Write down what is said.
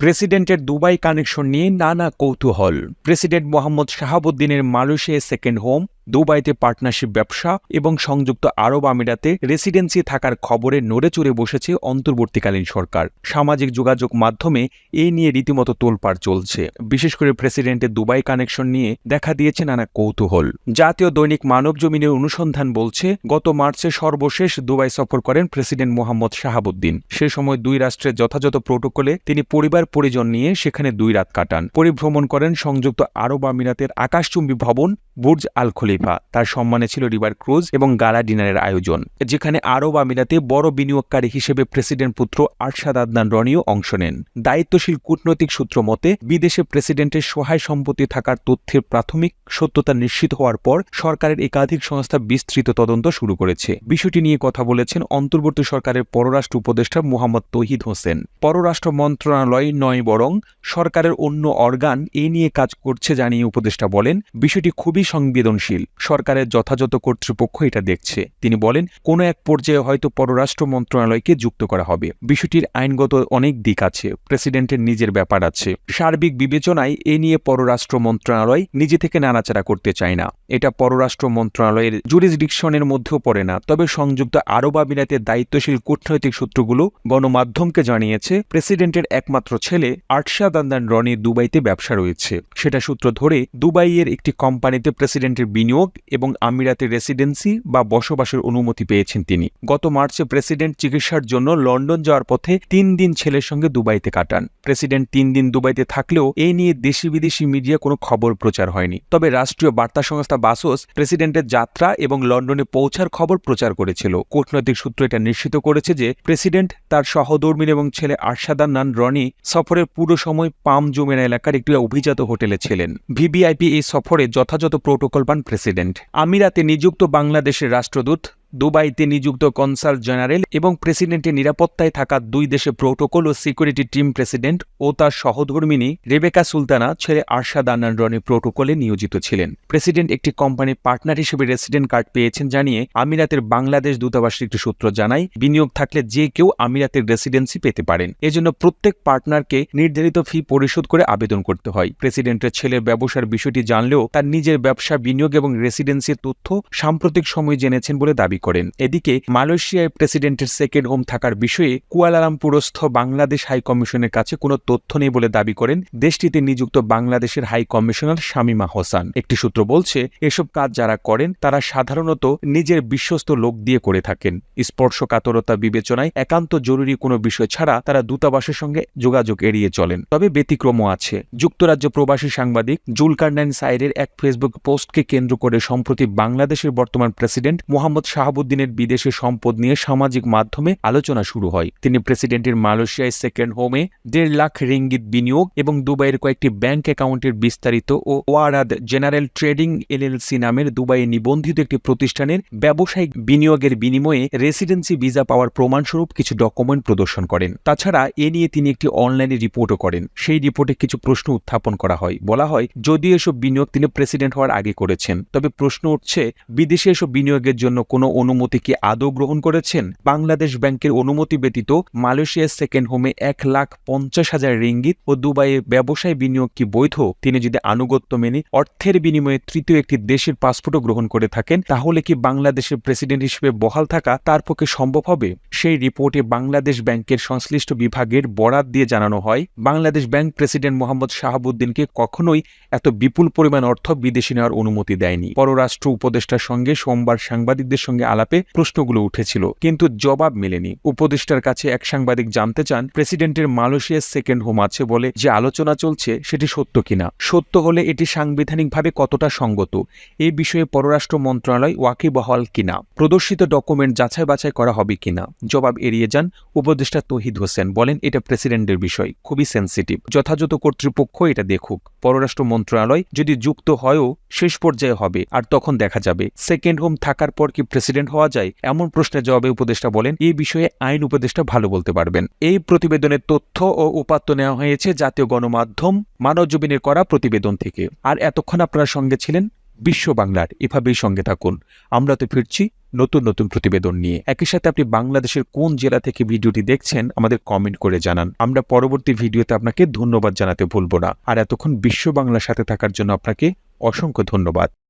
প্রেসিডেন্টের Dubai connection নিয়ে নানা কৌতূহল। প্রেসিডেন্ট মোহাম্মদ শাহাবুদ্দিনের মালয়েশিয়া সেকেন্ড হোম দুবাইতে পার্টনারশিপ ব্যবসা এবং সংযুক্ত আরব আমিরাতে রেসিডেন্সি থাকার খবরে নড়ে চড়ে বসেছে অন্তর্বর্তীকালীন সরকার। সামাজিক যোগাযোগ মাধ্যমে এই নিয়ে রীতিমতো তোলপাড় চলছে। বিশেষ করে প্রেসিডেন্টের দুবাই কানেকশন নিয়ে দেখা দিয়েছে নানা কৌতূহল। জাতীয় দৈনিক মানব জমিনের অনুসন্ধান বলছে, গত মার্চে সর্বশেষ দুবাই সফর করেন প্রেসিডেন্ট মোহাম্মদ শাহাবুদ্দিন। সে সময় দুই রাষ্ট্রের যথাযথ প্রোটোকলে তিনি পরিবার, পরিজন নিয়ে সেখানে দুই রাত কাটান। পরিভ্রমণ করেন সংযুক্ত আরব আমিরাতের আকাশচুম্বী ভবন বুর্জ আল খলিফা তার সম্মানে ছিল রিভার ক্রুজ এবং গালা ডিনারের আয়োজন, যেখানে আরব আমিরাতে বড় বিনিয়োগকারী হিসেবে প্রেসিডেন্ট পুত্র আরশাদ আদনান রনিও অংশ নেন। দায়িত্বশীল কূটনৈতিক সূত্র মতে, বিদেশে প্রেসিডেন্টের সহায় সম্পত্তি থাকার তথ্যের প্রাথমিক সত্যতা নিশ্চিত হওয়ার পর সরকারের একাধিক সংস্থা বিস্তৃত তদন্ত শুরু করেছে। বিষয়টি নিয়ে কথা বলেছেন অন্তর্বর্তী সরকারের পররাষ্ট্র উপদেষ্টা মোহাম্মদ তহিদ হোসেন। পররাষ্ট্র মন্ত্রণালয় নয় বরং সরকারের অন্য অর্গান এ নিয়ে কাজ করছে জানিয়ে উপদেষ্টা বলেন, বিষয়টি খুবই সংবেদনশীল। সরকারের যথাযথ কর্তৃপক্ষ এটা দেখছে। তিনি বলেন, কোনো এক পর্যায়ে হয়তো পররাষ্ট্র মন্ত্রণালয়কে যুক্ত করা হবে। বিষয়টির আইনগত অনেক দিক আছে, প্রেসিডেন্টের নিজের ব্যাপার আছে। সার্বিক বিবেচনায় এ নিয়ে পররাষ্ট্র মন্ত্রণালয় নিজে থেকে নাড়াচাড়া করতে চায় না। এটা পররাষ্ট্র মন্ত্রণালয়ের জুরিসডিকশনের মধ্যেও পড়ে না। তবে সংযুক্ত আরব আমিরাতের দায়িত্বশীল কূটনৈতিক সূত্রগুলো গণমাধ্যমকে জানিয়েছে, প্রেসিডেন্টের একমাত্র ছেলে আরশাদ আন্দান রনি দুবাইতে ব্যবসা রয়েছে। সেটা সূত্র ধরে দুবাইয়ের একটি কোম্পানিতে প্রেসিডেন্টের বিনিয়োগ এবং আমিরাতে রেসিডেন্সি বা বসবাসের অনুমতি পেয়েছেন তিনি। গত মার্চে প্রেসিডেন্ট চিকিৎসার জন্য লন্ডন যাওয়ার পথে তিন দিন ছেলের সঙ্গে দুবাইতে কাটান। প্রেসিডেন্ট তিন দিন দুবাইতে থাকলেও এই নিয়ে দেশি বিদেশি মিডিয়া কোনো খবর প্রচার হয়নি। তবে রাষ্ট্রীয় বার্তা সংস্থা বাসোস প্রেসিডেন্টের যাত্রা এবং লন্ডনে পৌঁছার খবর প্রচার করেছিল। কূটনৈতিক সূত্র এটা নিশ্চিত করেছে যে প্রেসিডেন্ট তার সহধর্মীর এবং ছেলে আরশাদান নান রনি সফরের পুরো সময় পাম জুমেরা এলাকার একটি অভিজাত হোটেলে ছিলেন। ভিভিআইপি এই সফরে যথাযথ প্রোটোকল পান প্রেসিডেন্ট আমিরাতে নিযুক্ত বাংলাদেশের রাষ্ট্রদূত দুবাইতে নিযুক্ত কনসাল জেনারেল এবং প্রেসিডেন্টের নিরাপত্তায় থাকা দুই দেশে প্রোটোকল ও সিকিউরিটি টিম প্রেসিডেন্ট ও তার সহধর্মিনী রেবেকা সুলতানা ছেলে আরশাদ আন্নান রনি প্রোটোকলে নিয়োজিত ছিলেন। প্রেসিডেন্ট একটি কোম্পানির পার্টনার হিসেবে রেসিডেন্ট কার্ড পেয়েছেন জানিয়ে আমিরাতের বাংলাদেশ দূতাবাসের একটি সূত্র জানায়, বিনিয়োগ থাকলে যে কেউ আমিরাতের রেসিডেন্সি পেতে পারেন। এজন্য প্রত্যেক পার্টনারকে নির্ধারিত ফি পরিশোধ করে আবেদন করতে হয়। প্রেসিডেন্টের ছেলের ব্যবসার বিষয়টি জানলেও তার নিজের ব্যবসা বিনিয়োগ এবং রেসিডেন্সির তথ্য সাম্প্রতিক সময় জেনেছেন বলে দাবি করেন। এদিকে মালয়েশিয়ায় প্রেসিডেন্টের সেকেন্ড হোম থাকার বিষয়ে কুয়ালালামপুরস্থ বাংলাদেশ হাই কমিশনের কাছে কোনো তথ্য নেই বলে দাবি করেন দেশটিতে নিযুক্ত বাংলাদেশের হাই কমিশনার শামিমা হোসান। একটি সূত্র বলছে, এসব কাজ যারা করেন, তারা সাধারণত নিজের বিশ্বস্ত লোক দিয়ে করে থাকেন। স্পর্শকাতরতা বিবেচনায় একান্ত জরুরি কোনো বিষয় ছাড়া তারা দূতাবাসের সঙ্গে যোগাযোগ এড়িয়ে চলেন। তবে ব্যতিক্রমও আছে। যুক্তরাজ্য প্রবাসী সাংবাদিক জুলকারনাইন সাইরের এক ফেসবুক পোস্টকে কেন্দ্র করে সম্প্রতি বাংলাদেশের বর্তমান প্রেসিডেন্ট মোহাম্মদ শাহাবুদ্দিনের বিদেশে সম্পদ নিয়ে সামাজিক মাধ্যমে আলোচনা শুরু হয়। তিনি প্রেসিডেন্টের মালয়েশিয়ায় সেকেন্ড হোমে দেড় লাখ রিঙ্গিত বিনিয়োগ এবং দুবাইয়ের কয়েকটি ব্যাংক অ্যাকাউন্টের বিস্তারিত ও ওয়ারাদ জেনারেল ট্রেডিং এলএলসি নামের দুবাইয়ে নিবন্ধিত একটি প্রতিষ্ঠানের ব্যবসায়িক বিনিয়োগের বিনিময়ে রেসিডেন্সি ভিসা পাওয়ার প্রমাণস্বরূপ কিছু ডকুমেন্ট প্রদর্শন করেন। তাছাড়া এ নিয়ে তিনি একটি অনলাইনে রিপোর্টও করেন। সেই রিপোর্টে কিছু প্রশ্ন উত্থাপন করা হয়। বলা হয়, যদিও এসব বিনিয়োগ তিনি প্রেসিডেন্ট হওয়ার আগে করেছেন, তবে প্রশ্ন উঠছে, বিদেশে এসব বিনিয়োগের জন্য কোনো অনুমতি কি আদৌ গ্রহণ করেছেন? বাংলাদেশ ব্যাংকের অনুমতি ব্যতীত মালয়েশিয়ার সেকেন্ড হোমে এক লাখ পঞ্চাশ হাজার রিঙ্গিত ও দুবাইয়ে ব্যবসায় বিনিয়োগ কি বৈধ? তিনি যদি আনুগত্য মেনে অর্থের বিনিময়ে তৃতীয় একটি দেশের পাসপোর্টও গ্রহণ করে থাকেন, তাহলে কি বাংলাদেশের প্রেসিডেন্ট হিসেবে বহাল থাকা তার পক্ষে সম্ভব হবে? সেই রিপোর্টে বাংলাদেশ ব্যাংকের সংশ্লিষ্ট বিভাগের বরাত দিয়ে জানানো হয়, বাংলাদেশ ব্যাংক প্রেসিডেন্ট মোহাম্মদ শাহাবুদ্দিনকে কখনোই এত বিপুল পরিমাণ অর্থ বিদেশে নেওয়ার অনুমতি দেয়নি। পররাষ্ট্র উপদেষ্টার সঙ্গে সোমবার সাংবাদিকদের সঙ্গে আলাপে প্রশ্নগুলো উঠেছিল, কিন্তু জবাব মেলেনি। উপদেষ্টার কাছে এক সাংবাদিক জানতে চান, প্রেসিডেন্টের মালয়েশিয়ার সেকেন্ড হোম আছে বলে যে আলোচনা চলছে, সেটি সত্য কিনা? সত্য হলে এটি সাংবিধানিকভাবে কতটা সঙ্গত? এই বিষয়ে পররাষ্ট্র মন্ত্রণালয় ওয়াকিবহাল কিনা? প্রদর্শিত ডকুমেন্ট যাচাই বাছাই করা হবে কিনা? জবাব এড়িয়ে যান উপদেষ্টা তহিদ হোসেন, বলেন, এটা প্রেসিডেন্টের বিষয়, খুবই সেন্সিটিভ। যথাযথ কর্তৃপক্ষ এটা দেখুক। পররাষ্ট্র মন্ত্রণালয় যদি যুক্ত হয়ও, শেষ পর্যায়ে হবে, আর তখন দেখা যাবে। সেকেন্ড হোম থাকার পর কি প্রেসিডেন্ট হওয়া যায়, এমন প্রশ্নের জবাবে উপদেষ্টা বলেন এই বিষয়ে আইন উপদেষ্টা ভালো বলতে পারবেন। এই প্রতিবেদনের তথ্য ও উপাত্ত নেওয়া হয়েছে জাতীয় গণমাধ্যম মানবজমিনের করা প্রতিবেদন থেকে। আর এতক্ষণ আপনারা সঙ্গে ছিলেন বিশ্ব বাংলার। এভাবেই সঙ্গে থাকুন। আমরা তো ফিরছি নতুন নতুন প্রতিবেদন নিয়ে। একই সাথে আপনি বাংলাদেশের কোন জেলা থেকে ভিডিওটি দেখছেন, আমাদের কমেন্ট করে জানান। আমরা পরবর্তী ভিডিওতে আপনাকে ধন্যবাদ জানাতে ভুলব না। আর এতক্ষণ বিশ্ব বাংলার সাথে থাকার জন্য আপনাকে অসংখ্য ধন্যবাদ।